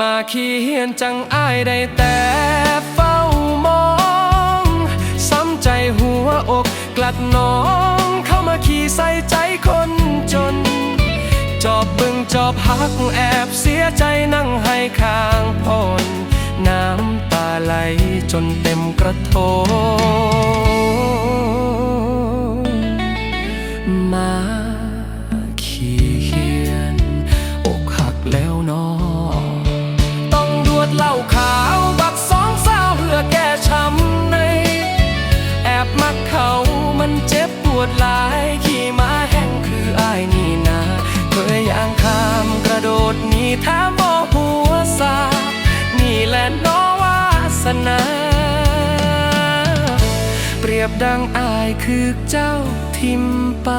มาขี่เฮียนจังอ้ายได้แต่เฝ้ามอง ซ้ำใจหัวอกกลัดน้อง เข้ามาขี่ใส่ใจคนจน จอบบึงจอบหักแอบเสียใจนั่งให้ข้างพนน้ำตาไหลจนเต็มกระโถ เหล้าขาวบักสองสาวเพื่อแก้ช้ำใน แอบมักเขามันเจ็บปวดหลาย ขี่ม้าแห้งคืออายนี่นาเคยย่างข้ามกระโดดหนีท้ามบ่หัวซานี่แหละน้อวาสนา เปรียบดังอายคือเจ้าทิมไป